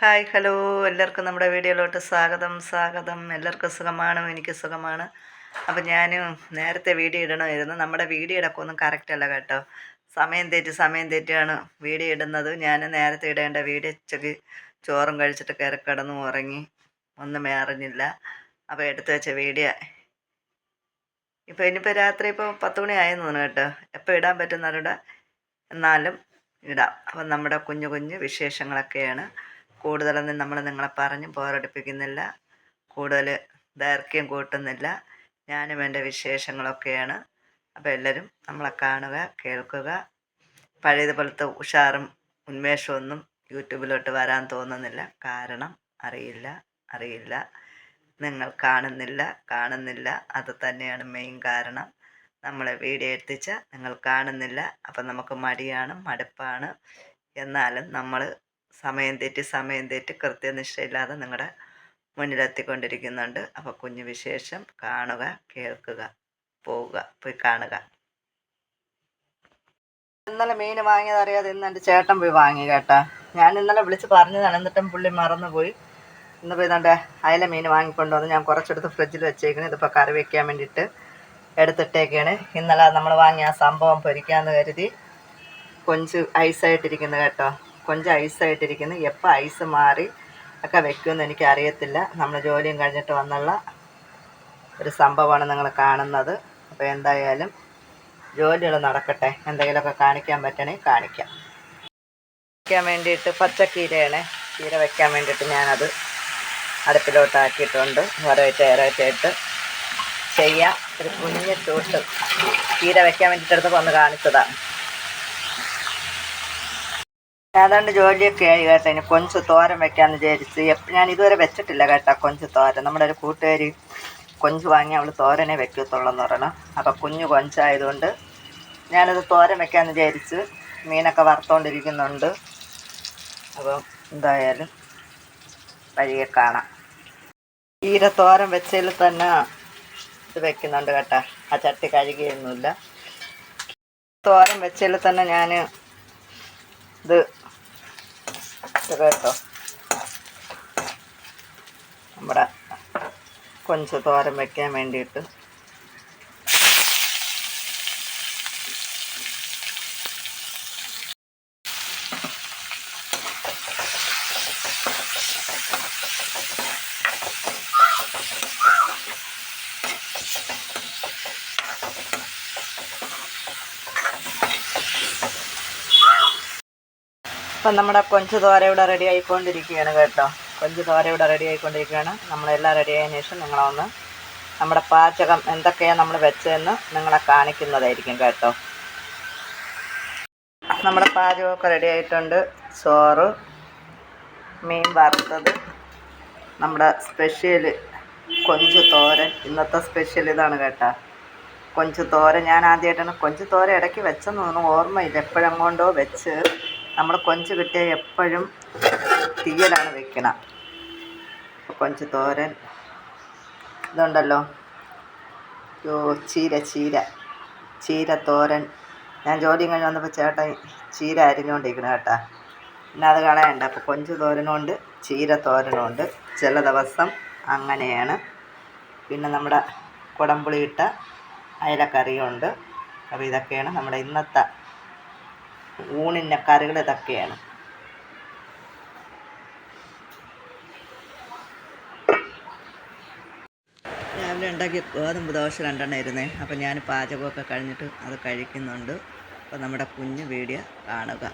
Hi hello. എല്ലാവർക്കും നമ്മുടെ വീഡിയോയിലോട്ട് സ്വാഗതം സ്വാഗതം. എല്ലാവർക്കും സുഖമാണ്? എനിക്ക് സുഖമാണ്. അപ്പം ഞാൻ നേരത്തെ വീഡിയോ ഇടണമായിരുന്നു. നമ്മുടെ വീഡിയോ ഇടക്കൊന്നും കറക്റ്റ് കേട്ടോ. സമയം തെറ്റി സമയം തെറ്റിയാണ് വീഡിയോ ഇടുന്നത്. ഞാൻ നേരത്തെ ഇടേണ്ട വീഡിയോ ഉച്ചയ്ക്ക് ചോറും കഴിച്ചിട്ട് കയറി കിടന്നു ഉറങ്ങി. ഒന്നും അറിഞ്ഞില്ല. അപ്പോൾ എടുത്തു വെച്ച വീഡിയോ. ഇപ്പോൾ ഇനിയിപ്പോൾ രാത്രി ഇപ്പോൾ പത്ത് മണി ആയെന്ന് തോന്നുന്നു കേട്ടോ. എപ്പോൾ ഇടാൻ പറ്റുന്നവരുടെ എന്നാലും ഇടാം. അപ്പം നമ്മുടെ കുഞ്ഞു കുഞ്ഞു വിശേഷങ്ങളൊക്കെയാണ്. കൂടുതലൊന്നും നമ്മൾ നിങ്ങളെ പറഞ്ഞ് ബോറടിപ്പിക്കുന്നില്ല. കൂടുതൽ ദൈർഘ്യം കൂട്ടുന്നില്ല. ഞാനും എന്റെ വിശേഷങ്ങളൊക്കെയാണ്. അപ്പോൾ എല്ലാവരും നമ്മളെ കാണുക കേൾക്കുക. പഴയതുപോലത്തെ ഉഷാറും ഉന്മേഷമൊന്നും യൂട്യൂബിലോട്ട് വരാൻ തോന്നുന്നില്ല. കാരണം അറിയില്ല അറിയില്ല. നിങ്ങൾ കാണുന്നില്ല കാണുന്നില്ല. അത് തന്നെയാണ് മെയിൻ കാരണം. നമ്മളെ വീഡിയോ എത്തിച്ച നിങ്ങൾ കാണുന്നില്ല. അപ്പം നമുക്ക് മടിയാണ് മടുപ്പാണ്. എന്നാലും നമ്മൾ സമയം തെറ്റി സമയം തെറ്റി കൃത്യനിഷ്ഠയില്ലാതെ നിങ്ങളുടെ മുന്നിലെത്തിക്കൊണ്ടിരിക്കുന്നുണ്ട്. അപ്പോൾ കുഞ്ഞു വിശേഷം കാണുക കേൾക്കുക പോവുക പോയി കാണുക. ഇന്നലെ മീൻ വാങ്ങിയത് അറിയാതെ ഇന്ന് എന്റെ ചേട്ടൻ പോയി വാങ്ങി കേട്ടാ. ഞാൻ ഇന്നലെ വിളിച്ച് പറഞ്ഞതാണ് എന്നിട്ടും പുള്ളി മറന്നുപോയി. ഇന്ന് പോയി തന്റെ അയല മീൻ വാങ്ങിക്കൊണ്ടുവന്ന് ഞാൻ കുറച്ചെടുത്ത് ഫ്രിഡ്ജിൽ വെച്ചേക്കുന്നത് ഇതിപ്പോൾ കറി വെക്കാൻ വേണ്ടിയിട്ട് എടുത്തിട്ടേക്കാണ്. ഇന്നലെ നമ്മൾ വാങ്ങിയ ആ സംഭവം പൊരിക്കാമെന്ന് കരുതി കൊഞ്ച് ഐസായിട്ടിരിക്കുന്നു കേട്ടോ. കൊഞ്ച് ഐസായിട്ടിരിക്കുന്നു. എപ്പോൾ ഐസ് മാറി ഒക്കെ വെക്കുമെന്ന് എനിക്ക് അറിയത്തില്ല നമ്മൾ ജോലിയും കഴിഞ്ഞിട്ട് വന്നുള്ള ഒരു സംഭവമാണ് നിങ്ങൾ കാണുന്നത്. അപ്പോൾ എന്തായാലും ജോലികൾ നടക്കട്ടെ. എന്തെങ്കിലുമൊക്കെ കാണിക്കാൻ പറ്റണേ കാണിക്കാം. വയ്ക്കാൻ വേണ്ടിയിട്ട് പച്ചക്കീരയാണ്. കീര വയ്ക്കാൻ വേണ്ടിയിട്ട് ഞാനത് അടുപ്പിലോട്ടാക്കിയിട്ടുണ്ട്. ഒരേറ്റ ഏറേറ്റായിട്ട് ചെയ്യാം. ഒരു കുഞ്ഞ് ചൂട്ട് കീര വയ്ക്കാൻ വേണ്ടിയിട്ട് വന്ന് ഒന്ന് കാണിച്ചതാണ് ഏതാണ്ട് ജോലിയൊക്കെ ആയി കേട്ടോ. ഇനി കൊഞ്ച് തോരൻ വെക്കാമെന്ന് വിചാരിച്ച്. ഞാൻ ഇതുവരെ വെച്ചിട്ടില്ല കേട്ടോ കൊഞ്ച് തോരൻ. നമ്മുടെ ഒരു കൂട്ടുകാരി കൊഞ്ച് വാങ്ങി അവൾ തോരനെ വെക്കത്തുള്ളെന്ന് പറയണം. അപ്പോൾ കുഞ്ഞു കൊഞ്ചായതുകൊണ്ട് ഞാനത് തോരൻ വെക്കാമെന്ന് വിചാരിച്ച് മീനൊക്കെ വറുത്തുകൊണ്ടിരിക്കുന്നുണ്ട് അപ്പം എന്തായാലും വഴിയെ കാണാം. തീരെ തോരൻ വെച്ചതിൽ തന്നെ ഇത് വെക്കുന്നുണ്ട് കേട്ടോ. ആ ചട്ടി കഴുകിയൊന്നുമില്ല. തോരൻ വെച്ചതിൽ തന്നെ ഞാൻ ഇത് കേട്ടോ നമ്മുടെ കൊഞ്ച് തോരൻ വയ്ക്കാൻ വേണ്ടിയിട്ട്. ഇപ്പം നമ്മുടെ കൊഞ്ച് തോര ഇവിടെ റെഡി ആയിക്കൊണ്ടിരിക്കുകയാണ് കേട്ടോ. കൊഞ്ച് തോര ഇവിടെ റെഡി ആയിക്കൊണ്ടിരിക്കുകയാണ്. നമ്മളെല്ലാം റെഡി ആയതിനു ശേഷം നിങ്ങളൊന്ന് നമ്മുടെ പാചകം എന്തൊക്കെയാണ് നമ്മൾ വെച്ചതെന്ന് നിങ്ങളെ കാണിക്കുന്നതായിരിക്കും കേട്ടോ. നമ്മുടെ പാചകമൊക്കെ റെഡി ആയിട്ടുണ്ട്. ചോറ് മീൻ വറുത്തത് നമ്മുടെ സ്പെഷ്യൽ കൊഞ്ച് തോരൻ ഇന്നത്തെ സ്പെഷ്യൽ ഇതാണ് കേട്ടോ. കൊഞ്ച് തോരൻ ഞാൻ ആദ്യമായിട്ടാണ് കൊഞ്ച് തോര ഇടയ്ക്ക് വെച്ചെന്ന് തോന്നുന്നു. ഓർമ്മയില്ല. എപ്പോഴെങ്ങോണ്ടോ വെച്ച് നമ്മൾ കൊഞ്ച് കിട്ടിയാൽ എപ്പോഴും തീയലാണ് വെക്കണം. കൊഞ്ച് തോരൻ ഇതുണ്ടല്ലോ. യോ ചീര ചീര. ചീര തോരൻ. ഞാൻ ജോലി കഴിഞ്ഞ് വന്നപ്പോൾ ചേട്ടൻ ചീര അരിഞ്ഞുകൊണ്ടിരിക്കണം കേട്ടാ. പിന്നെ അത് കളയണ്ട. അപ്പോൾ കൊഞ്ച് തോരനുണ്ട് ചീര തോരനുണ്ട്. ചില ദിവസം അങ്ങനെയാണ്. പിന്നെ നമ്മുടെ കുടംപുളി ഇട്ട അയലക്കറിയുണ്ട്. അപ്പോൾ ഇതൊക്കെയാണ് നമ്മുടെ ഇന്നത്തെ ഊണിന്റെ കറികൾ ഇതൊക്കെയാണ്. രാവിലെ ഉണ്ടാക്കിയ ഗോതമ്പ് ദോശ രണ്ടെണ്ണം ഇരുന്നേ അപ്പം ഞാൻ പാചകമൊക്കെ കഴിഞ്ഞിട്ട് അത് കഴിക്കുന്നുണ്ട്. അപ്പം നമ്മുടെ കുഞ്ഞ് വീഡിയോ കാണുക.